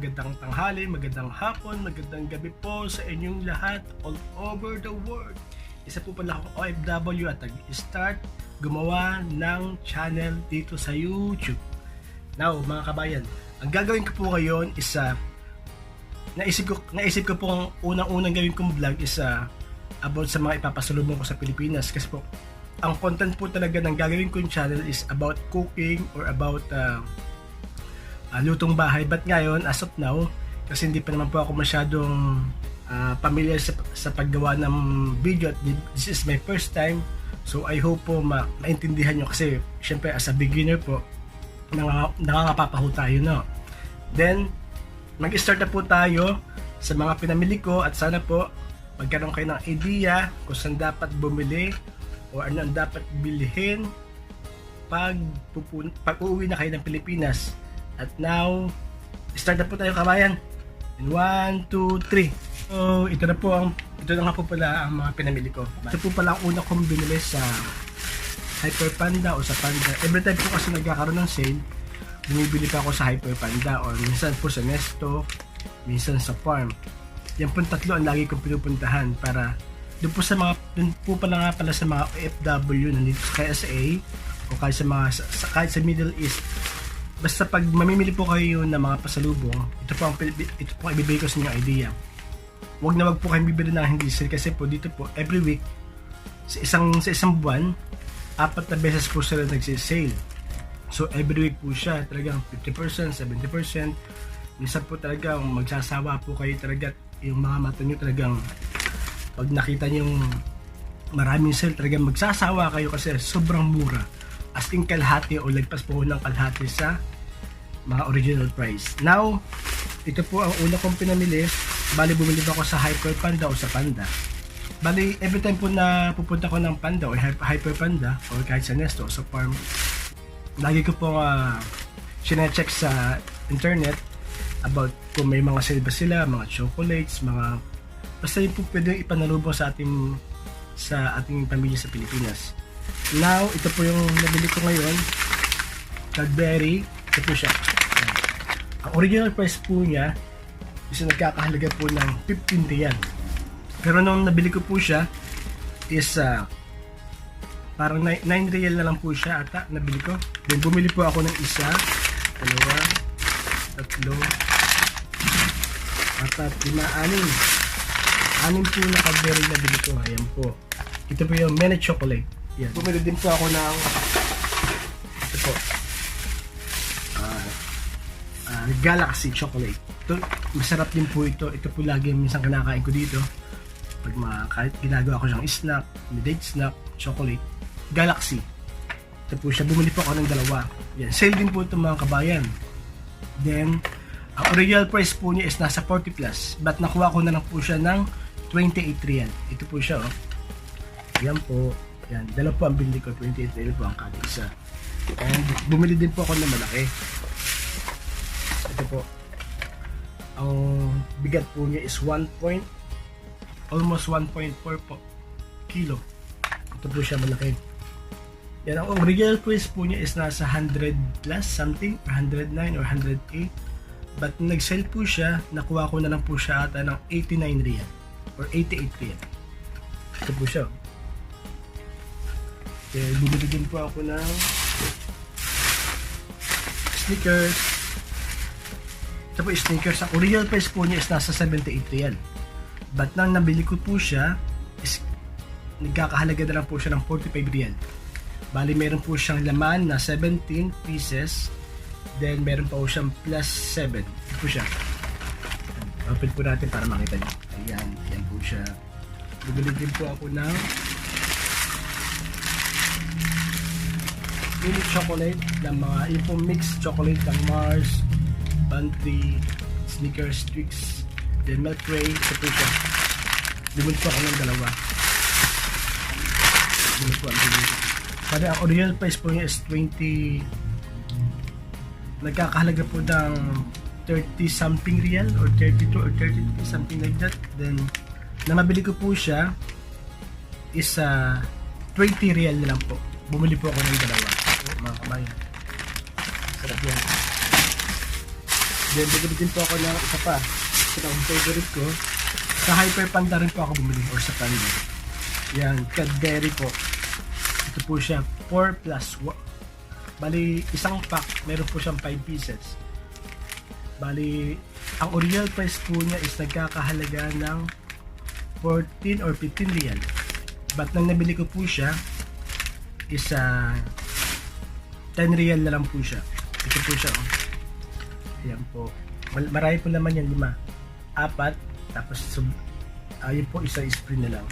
magandang tanghali, magandang hapon, magandang gabi po sa inyong lahat all over the world. Isa po pala akong OFW at nag-start gumawa ng channel dito sa YouTube. Now, mga kabayan, ang gagawin ko po ngayon is uh, naisip ko naisip ko po ang unang-unang gawin kong vlog is uh, about sa mga ipapasalubong ko sa Pilipinas kasi po ang content po talaga ng gagawin kong channel is about cooking or about uh, uh, lutong bahay. But ngayon, as of now, kasi hindi pa naman po ako masyadong uh, familiar sa, sa paggawa ng video at this is my first time. So I hope po ma maintindihan nyo kasi syempre as a beginner po, nang, nakakapapaho tayo no. Then, mag-start na po tayo sa mga pinamili ko at sana po magkaroon kayo ng idea kung saan dapat bumili o ano ang dapat bilhin pag, pag uuwi na kayo ng Pilipinas. At now, start na po tayo kabayan. In 1, 2, 3. So, ito na po ang ito na nga po pala ang mga pinamili ko. Ito po pala ang una kong binili sa Hyper Panda o sa Panda. Every time po kasi nagkakaroon ng sale, bumibili pa ako sa Hyper Panda or minsan po sa Nesto, minsan sa Farm. Yan po tatlo ang lagi kong pinupuntahan para doon po sa mga doon po pala nga pala sa mga OFW nandito sa KSA o kahit sa mga sa- kahit sa Middle East basta pag mamimili po kayo ng mga pasalubong ito po ang ito po ibibigay ko sa inyo idea. Wag na wag po kayong bibili ng hindi sale kasi po dito po every week sa isang sa isang buwan apat na beses po sila nagsisale. So every week po siya talagang 50% 70% minsan po talagang magsasawa po kayo talaga yung mga mata nyo talagang pag nakita nyo yung maraming sale talagang magsasawa kayo kasi sobrang mura as in kalahati o lagpas po ng kalahati sa mga original price. Now ito po ang una kong pinamili. Bali bumili ako sa Hyper Panda o sa Panda. Bali every time po na pupunta ko ng Panda o Hy- Hyper Panda o kahit sa Nesto o sa farm lagi ko po uh, check sa internet about kung may mga sale ba sila, mga chocolates, mga basta yun po pwede ipanalubong sa ating sa ating pamilya sa Pilipinas. Now, ito po yung nabili ko ngayon. Cadbury. Ito po siya. Ang original price po niya is nagkakahalaga po ng 15 real. Pero nung nabili ko po siya is ah, parang 9 real na lang po siya ata nabili ko. Then bumili po ako ng isa, dalawa, tatlo, apat, lima, anim. Anim po na Cadbury na bili ko. Ayan po. Ito po yung Mene Chocolate. Yan. Bumili din po ako ng ito po. Ah, ah, Galaxy Chocolate. Ito, masarap din po ito. Ito po lagi minsan kinakain ko dito. Pag mga, kahit ginagawa ko siyang snack, date snack, chocolate. Galaxy. Ito po siya. Bumili po ako ng dalawa. Yan. Sale din po ito mga kabayan. Then, ang original price po niya is nasa 40 plus. But nakuha ko na lang po siya ng 28 real. Ito po siya oh. Yan po. Yan. Dalawa po ang bili ko. 28 real po ang kada. And bumili din po ako ng malaki. Ito po. Ang bigat po niya is 1 point almost 1.4 po kilo. Ito po siya malaki. Yan ang original price po niya is nasa 100 plus something or 109 or 108 but nag-sell po siya nakuha ko na lang po siya ata ng 89 real or 88 real ito po siya kaya bumili din po ako ng sneakers ito po sneakers ang original price po niya is nasa 78 real but nang nabili ko po siya is nagkakahalaga na lang po siya ng 45 real Bali, meron po siyang laman na 17 pieces. Then, meron pa po siyang plus 7. Ito po siya. Open po natin para makita niyo. Ayan, ayan po siya. Bumili din po ako ng mini chocolate ng mga yung pong mixed chocolate ng Mars, Bantry, Snickers, Twix, then Milk Tray. Bumili po ako ng dalawa. Bumili po ang bumili. Pare, ang original price po niya is 20 nagkakahalaga po ng 30 something real or 32 or 33 something like that then na mabili ko po siya is uh, 20 real na lang po bumili po ako ng dalawa mga kabayan sarap yan Then, bumili din po ako ng isa pa. Ito ang favorite ko. Sa Hyper Panda rin po ako bumili or sa Panda. Yan, Cadbury po. Ito po siya, 4 plus 1. Bali, isang pack, meron po siyang 5 pieces. Bali, ang original price po niya is nagkakahalaga ng 14 or 15 real. But nang nabili ko po siya, is ah, 10 real na lang po siya. Ito po siya. Oh. Ayan po. Marami po naman yan, lima. Apat. Tapos, sub, ayun po, isa spray na lang.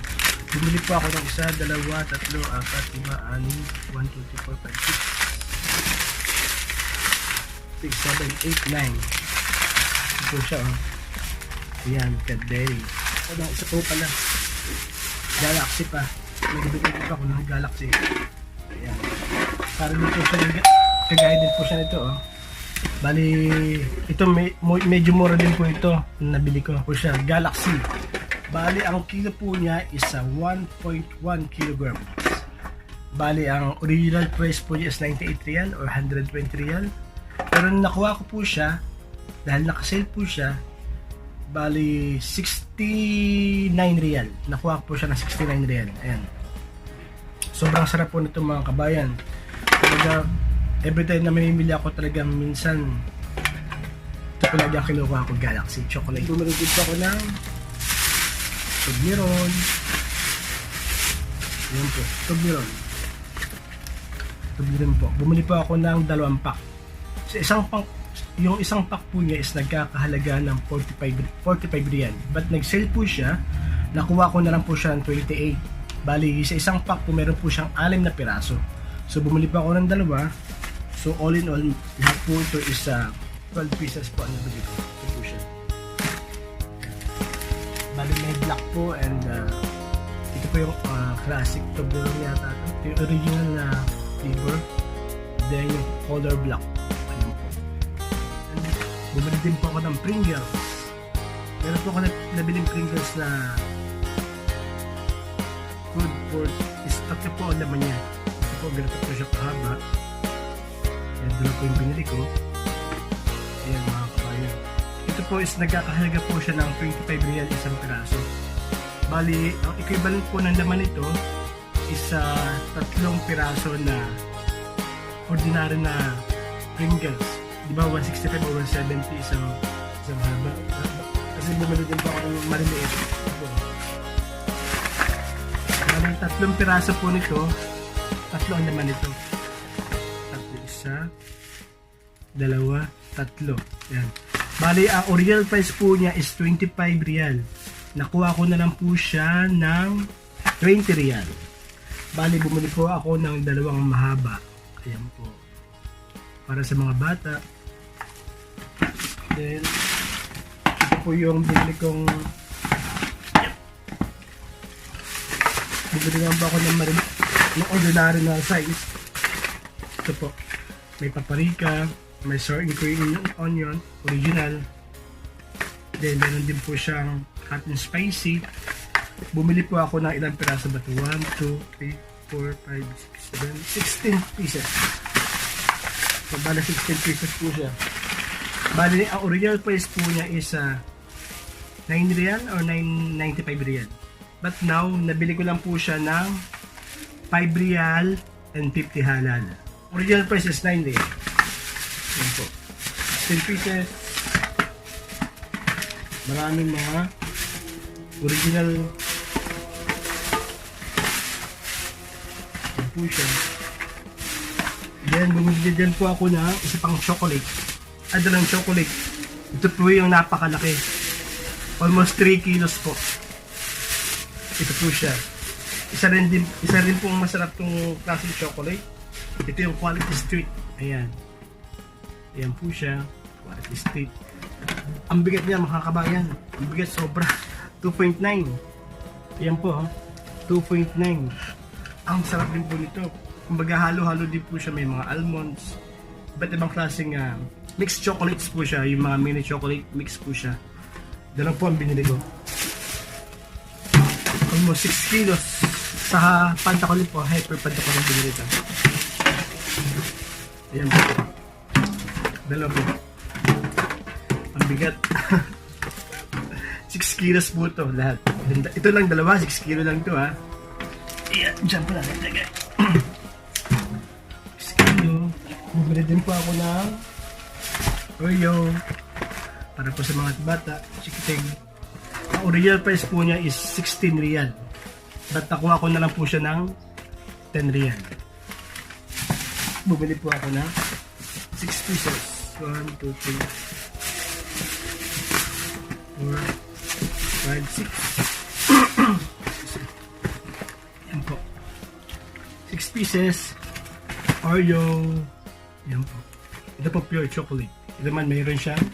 Bumili po ako ng isa, dalawa, tatlo, apat, lima, anim, 1, 2, 3, 4, 5, 6, 6, 7, 8, 9. Ito siya, oh. Ayan, Cadbury. Ano, isa po pala. Galaxy pa. Nagbibigay ko pa ako ng Galaxy. Ayan. Para dito siya, nag- kagaya din po siya nito, oh. Bali, ito mo- medyo mura din po ito na nabili ko po siya, Galaxy. Bali, ang kilo po niya is a 1.1 kilograms. Bali, ang original price po niya is 98 real or 120 real. Pero nakuha ko po siya, dahil nakasale po siya, bali 69 real. Nakuha ko po siya ng 69 real. Ayan. Sobrang sarap po nito mga kabayan. Talaga, every time na mamimili ako talagang minsan ito po lagi ang kinukuha ko Galaxy Chocolate. Po ako ng Toblerone. Yan po, Toblerone. Toblerone po. Bumili po ako ng dalawang pack. Sa isang pack, yung isang pack po niya is nagkakahalaga ng 45, 45 real. But nag-sale po siya, nakuha ko na lang po siya ng 28. Bali, sa isang pack po meron po siyang 6 na piraso. So bumili pa ako ng dalawa. So all in all, lahat po ito is uh, 12 pieces po ang nabili ko. Ito po siya. Bali may black po and uh, ito po yung uh, classic Toblerone yata. Ito yung original na flavor. Then yung color black. Ayun po. And bumili din po ako ng Pringles. Meron po ako na, nabiling Pringles na good for is tatlo po ang laman niya. Ito po, ganito po siya kahaba. Yan, doon po yung binili ko. Ayan mga kabayan. Ito po is nagkakahalaga po siya ng 25 real isang piraso. Bali, ang equivalent po ng laman nito is ah, tatlong piraso na ordinary na Pringles. Di ba 165 o 170 isang isang haba. Kasi bumili din po ako ng maliliit. Ito. Bali, tatlong piraso po nito. Tatlo ang laman nito. Tatlo isa, dalawa, tatlo. Yan. Bali, ang original price po niya is 25 real. Nakuha ko na lang po siya ng 20 real. Bali, bumili po ako ng dalawang mahaba. Ayan po. Para sa mga bata. Then, ito po yung bumili kong bumili nga ba ako ng marin ng ordinary na size. Ito po. May paprika, may sour and cream onion, original. Then, meron din po siyang hot and spicy. Bumili po ako ng ilang piraso ba ito? 1, 2, 3, 4, 5, 6, 7, 16 pieces. So, bala 16 pieces po siya. Bali, ang original price po niya is ah, 9 real or 9.95 real. But now, nabili ko lang po siya ng 5 real and 50 halal. Original price is 9 real. Yan po. 10 pieces. Maraming mga original yan po siya. Then, bumili din po ako na isa pang chocolate. Ano chocolate. Ito po yung napakalaki. Almost 3 kilos po. Ito po siya. Isa rin din, isa rin pong masarap tong klaseng chocolate. Ito yung quality street. Ayan. Ayan po siya. Quality street. Ang bigat niya mga kabayan. Ang bigat sobra. 2.9. Ayan po. oh. 2.9. Ang sarap din po nito. Kumbaga halo-halo din po siya. May mga almonds. Iba't ibang klaseng ah, mixed chocolates po siya. Yung mga mini chocolate mix po siya. Dalawa po ang binili ko. Almost 6 kilos. Sa panta ko rin po, hyper panta ko rin binili ito. Ayan po. Dalawa po. Ang bigat. 6 kilos po ito lahat. Ito lang dalawa, 6 kilo lang ito ha. Iya, dyan po lagay. 6 kilo. Bumili din po ako ng Oreo. Para po sa mga bata, chikiting. Ang original price po niya is 16 real. But nakuha ko na lang po siya ng 10 real. Bumili po ako ng 6 pieces. 1, 2, 3, 4, 5, 6. Yan po. 6 pieces. Oreo. Yan po. Ito po pure chocolate. Ito naman mayroon siyang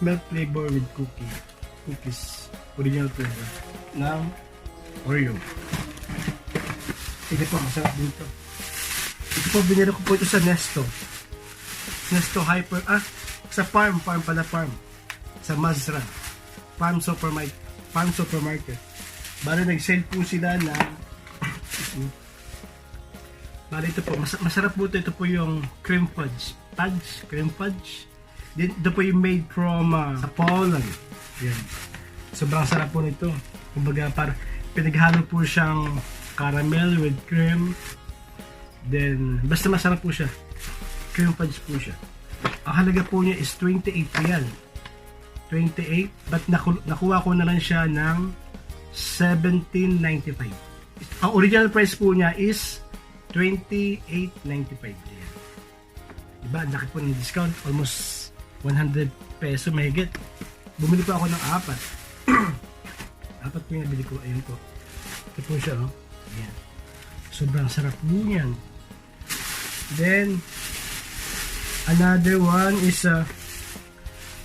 milk flavor with cookie. Cookies. Original flavor. Ng Oreo. Ito po, masarap din to. Ito po, binira ko po ito sa Nesto. Nesto Hyper, ah, sa farm, farm pala farm. Sa Mazra. Farm Supermarket. Farm Supermarket. Bale, nag-sale po sila na Bale, ito po, mas, masarap po ito. Ito po yung cream fudge. Fudge? Cream fudge? Ito po yung made from uh, sa Poland. Yan. Sobrang sarap po nito. Kumbaga, par, pinaghalo po siyang caramel with cream. Then, basta masarap po siya. Cream fudge po siya. Ang halaga po niya is 28 real. 28, but naku- nakuha ko na lang siya ng 17.95. Ang original price po niya is 28.95 real. Diba, ang laki po ng discount. Almost 100 peso mahigit. Bumili po ako ng apat. apat po yung ko. Ayun po. Ito po siya, oh. Ayan. Sobrang sarap niyan. Then, another one is, uh,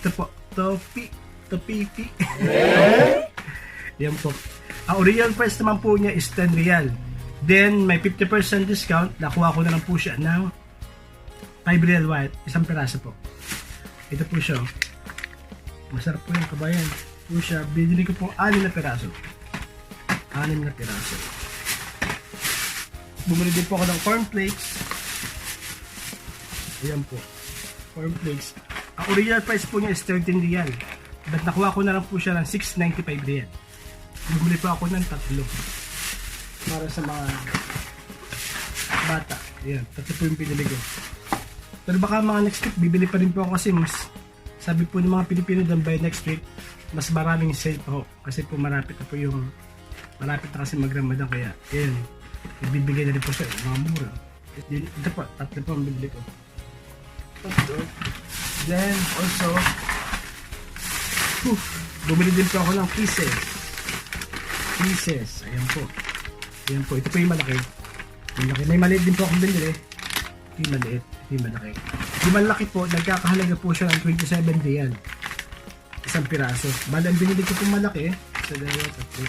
ito po, topi, topipi. Yan po. Ang original price naman po niya is 10 real. Then, may 50% discount. Nakuha ko na lang po siya ng 5 real white. Isang peraso po. Ito po siya. oh. Masarap po yung kabayan. Po siya. Binili ko po 6 na peraso. 6 na peraso. Bumili din po ako ng cornflakes. Ayan po. Cornflakes. Ang original price po niya is 13 real. But nakuha ko na lang po siya ng 6.95 real. Bumili po ako ng tatlo. Para sa mga bata. Ayan, tatlo po yung pinili ko. Pero baka mga next week, bibili pa rin po ako kasi mas sabi po ng mga Pilipino doon by next week, mas maraming sale pa ho. Kasi po marapit na po yung malapit na kasi mag-Ramadan kaya ayan, ibibigay na rin po sa mga mura. Ito, po, tatlo po ang bibili ko. Tatlo. Then also, whew, bumili din po ako ng pieces. Pieces, ayan po. Ayan po, ito po yung malaki. Malaki. May maliit din po akong binili. Yung maliit. Yung malaki. Yung malaki po, nagkakahalaga po siya ng 27 real. Isang piraso. Bala, ang binili ko po malaki. Sa dalawa, tatlo.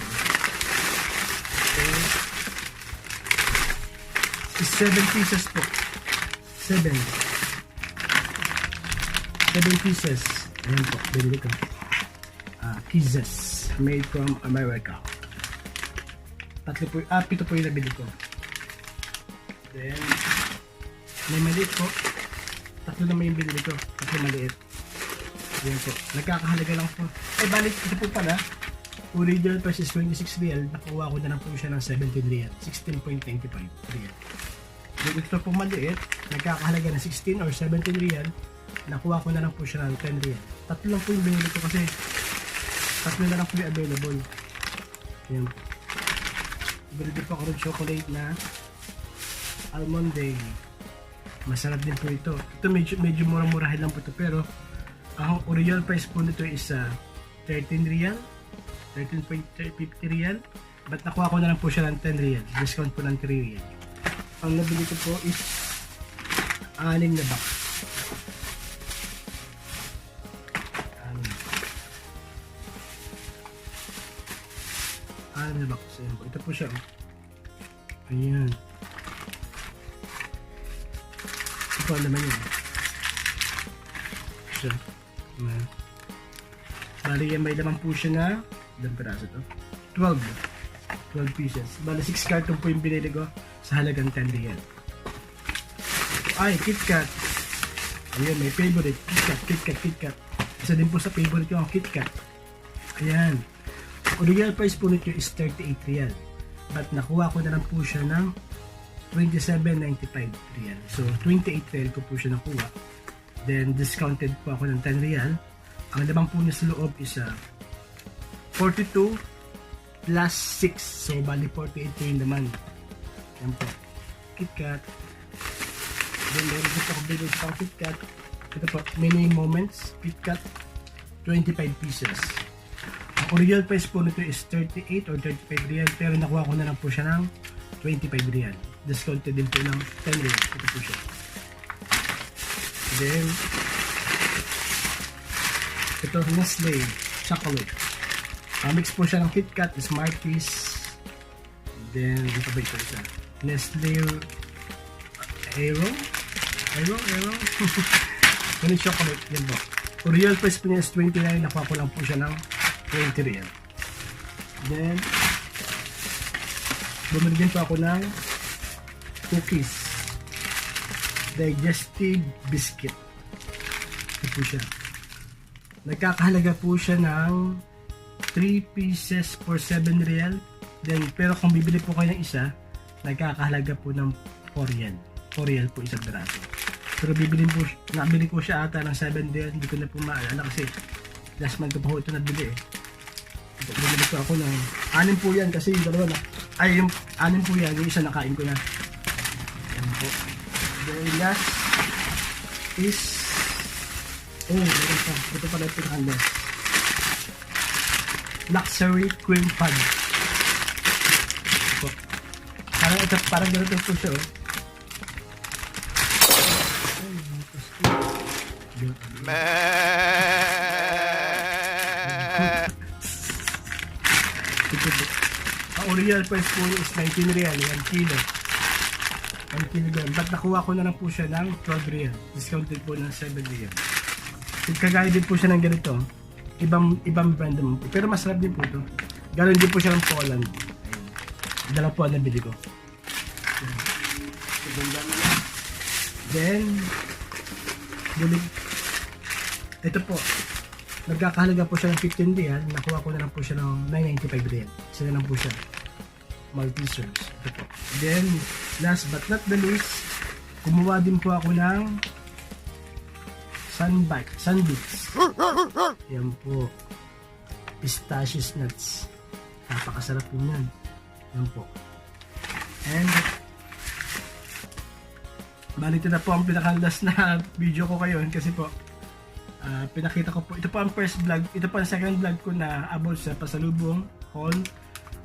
Is 7 pieces po. 7. 7 pieces. Ayan po, binili ko. Ah, pieces. Made from America. Tatlo po, ah, pito po yung nabili ko. Then, may maliit po. Tatlo naman yung binili ko. Tatlo maliit. Yan po. Nagkakahalaga lang po. Eh, balik ito po pala. Original price is 26 real. Nakuha ko na lang po siya ng 17 real. 16.95 real. Yung ito po maliit, nagkakahalaga ng 16 or 17 real. Nakuha ko na lang po siya ng 10 real. Tatlo lang po yung binili ko kasi tatlo na lang po yung available. Yan. Bili po ako ng chocolate na almond day. Masarap din po ito. Ito medyo, medyo murah-murahin lang po ito. Pero, ang original price po nito is uh, 13 real. 13.50 real. But nakuha ko na lang po siya ng 10 real. Discount po ng 3 real. Ang nabili ko po is 6 na box. Anim. Anim na box. Ayan po. Ito po siya. oh. Ayan. Ito ang naman yun. Siya. Ayan. Bali yan, may laman po siya na ilang piraso to? 12. 12 pieces. Bali 6 carton po yung binili ko sa halagang 10 real. Ay, KitKat. Ayun, may favorite. KitKat, KitKat, KitKat. Isa din po sa favorite ko ang KitKat. Ayan. Original price po nito is 38 real. But nakuha ko na lang po siya ng 27.95 real. So 28 real ko po siya nakuha. Then discounted po ako ng 10 real. Ang laman po niya sa loob is ah, 42 plus 6. So bali 48 po yung laman. Yan po. KitKat. Then meron dito ako bilog sa KitKat. Ito po, mini moments, KitKat, 25 pieces. Ang original price po nito is 38 or 35 real, pero nakuha ko na lang po siya ng 25 real. Discounted din po ng 10 real. Ito po siya. Then, ito, Nestle chocolate. Uh, mix po siya ng KitKat, Smarties, then, dito ba ito isa? Nestle Aero? Aero? Aero? Ganun chocolate, yan po. Original price po niya is 29, nakuha ko lang po siya ng 20 real. Then, bumili din po ako ng cookies. Digestive biscuit. Ito po siya. Nagkakahalaga po siya ng 3 pieces for 7 real. Then, pero kung bibili po kayo ng isa, nagkakahalaga po ng 4 yen. 4 real po isang piraso. Pero bibili po, nabili ko siya ata ng 7 real. Hindi ko na po maalala kasi last month po ito nabili eh. Bumili ko ako ng anim po yan kasi yung dalawa na ay yung anim po yan yung isa nakain ko na. Yan po. Then last is oh meron pa. Ito pala yung pinakanda. Luxury cream pad. Ito. Parang ito, parang ganito po siya oh. Ang original price po is 19 real, 1 kilo. 1 kilogram. But nakuha ko na lang po siya ng 12 real. Discounted po ng 7 real. Kagaya din po siya ng ganito. Ibang ibang brand naman po. Pero masarap din po ito. Galing din po siya ng Poland. Ayun. Dala po ang nabili ko. Then, buli. Ito po. Nagkakahalaga po siya ng 15 real. Nakuha ko na lang po siya ng 995 real. Na lang po siya. Maltesers. Then, last but not the least, kumuha din po ako ng sunbite, sunbeats. Yan po. Pistachios nuts. Napakasarap po yan. Yan po. And, bali ito na po ang pinakalas na video ko kayo kasi po, Ah, pinakita ko po, ito po ang first vlog, ito po ang second vlog ko na about sa pasalubong haul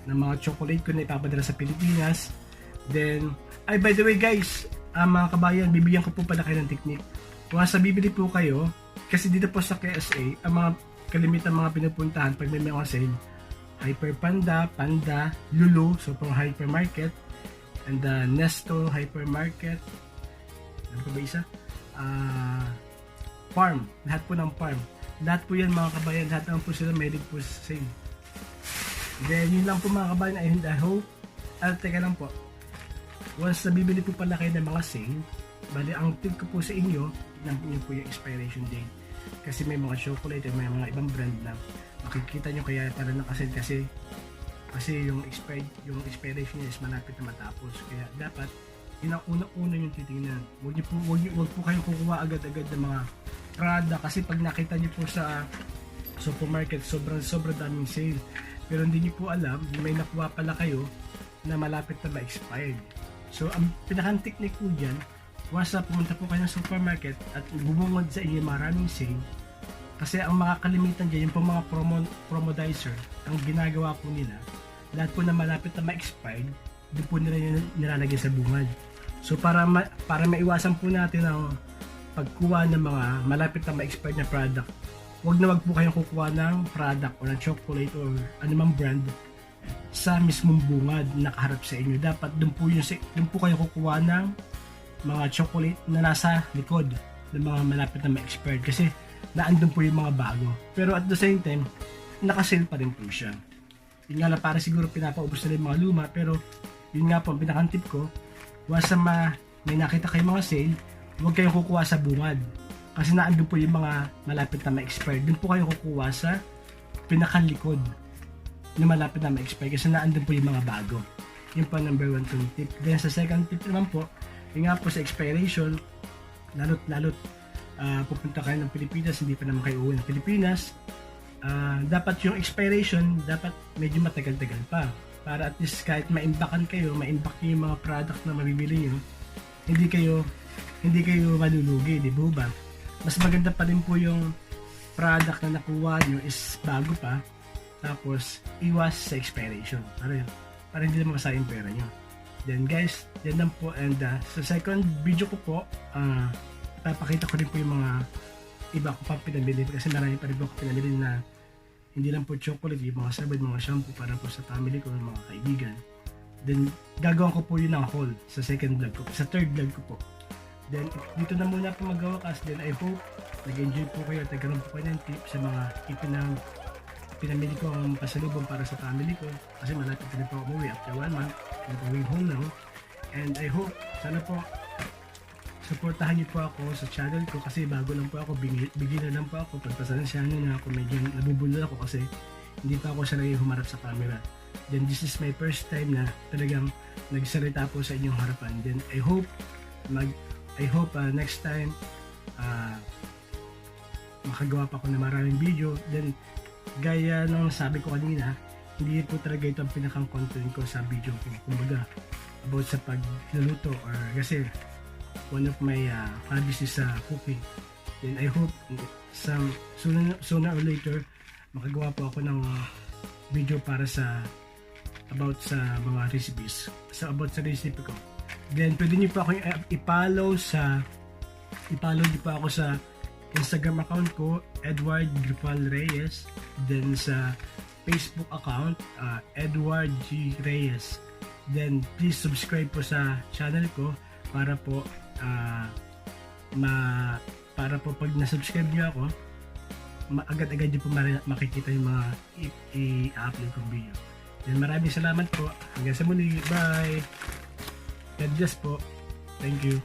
ng mga chocolate ko na ipapadala sa Pilipinas. Then, ay by the way guys, ah, mga kabayan, bibigyan ko po pala kayo ng technique. Kung sa bibili po kayo, kasi dito po sa KSA, ang mga kalimitan mga pinupuntahan pag may mga sale, Hyper Panda, Panda, Lulu, so pang hypermarket, and the Nesto Hypermarket, ano pa ba isa? Ah, farm. Lahat po ng farm. Lahat po yan mga kabayan. Lahat naman po sila may po sa sale. Then yun lang po mga kabayan. I, I hope. Ah, teka lang po. Once na bibili po pala kayo ng mga sale, bali ang tip ko po sa inyo, tignan po yung expiration date. Kasi may mga chocolate at may mga ibang brand na makikita nyo kaya para nakasend kasi kasi yung expired yung expiration niya is malapit na matapos kaya dapat yun ang una-una yung titingnan huwag niyo po huwag, niyo, po kayong kukuha agad-agad ng mga Prada kasi pag nakita niyo po sa supermarket sobrang sobrang daming sale pero hindi niyo po alam may nakuha pala kayo na malapit na ma-expired so ang pinakang technique po dyan once na pumunta po kayo ng supermarket at bubungod sa inyo maraming sale kasi ang mga kalimitan dyan yung po mga promo, promodizer ang ginagawa po nila lahat po na malapit na ma-expired doon po nila yun nilalagay sa bungad. So para ma, para maiwasan po natin ang pagkuha ng mga malapit na ma-expired na product, huwag na wag po kayong kukuha ng product o ng chocolate or anumang brand sa mismong bungad na nakaharap sa inyo. Dapat doon po, yung, doon po kayo kukuha ng mga chocolate na nasa likod ng mga malapit na ma-expired kasi naandun po yung mga bago. Pero at the same time, nakasale pa rin po siya. Yun nga lang, para siguro pinapaubos na rin yung mga luma, pero yun nga po, ang pinakantip ko, once na ma, may nakita kayong mga sale, huwag kayong kukuha sa bungad. Kasi naandun po yung mga malapit na ma-expire. Doon po kayo kukuha sa pinakalikod na malapit na ma-expire kasi naandun po yung mga bago. Yun po number one kong tip. Then sa second tip naman po, yung nga po sa expiration, lalo't lalo't ah, pupunta kayo ng Pilipinas, hindi pa naman kayo uwi ng Pilipinas, ah, dapat yung expiration, dapat medyo matagal-tagal pa. Para at least kahit maimbakan kayo, maimbak nyo yung mga product na mabibili nyo, hindi kayo hindi kayo malulugi, di ba? Mas maganda pa rin po yung product na nakuha nyo is bago pa, tapos iwas sa expiration. Para, para hindi naman masayang pera nyo. Then guys, yan lang po. And uh, sa second video ko po, ah ipapakita ko rin po yung mga iba ko pa pinabili kasi marami pa rin po ako pinabili na hindi lang po chocolate, yung mga sabad, mga shampoo para po sa family ko, mga kaibigan. Then, gagawin ko po yun ng haul sa second vlog ko, sa third vlog ko po. Then, dito na muna po magawakas. Then, I hope nag-enjoy po kayo at nagkaroon po kayo ng tip sa mga ipinang pinamili ko ang pasalubong para sa family ko. Kasi malapit na po ako umuwi after one month. I'm going home now. And I hope sana po supportahan niyo po ako sa channel ko kasi bago lang po ako beginner lang po ako. Pagpasensyahan niyo na ako medyo nabubulol ako kasi hindi pa ako sanay humarap sa camera. Then this is my first time na talagang nagsalita po sa inyong harapan. Then I hope mag I hope uh, next time uh, makagawa pa ako ng maraming video. Then gaya ng sabi ko kanina hindi po talaga ito ang pinakang content ko sa video ko. Kumbaga about sa pagluluto or kasi one of my uh, hobbies is uh, cooking. Then I hope some sooner, sooner or later makagawa po ako ng video para sa about sa mga recipes sa about sa recipe ko then pwede niyo po ako i- i-follow sa i-follow niyo po ako sa Instagram account ko Edward Gripal Reyes then sa Facebook account uh, Edward G Reyes then please subscribe po sa channel ko para po ah, ma para po pag na-subscribe niyo ako agad-agad niyo po makikita yung mga i-upload kong video. Then maraming salamat po. Hanggang sa muli. Bye! and just for thank you.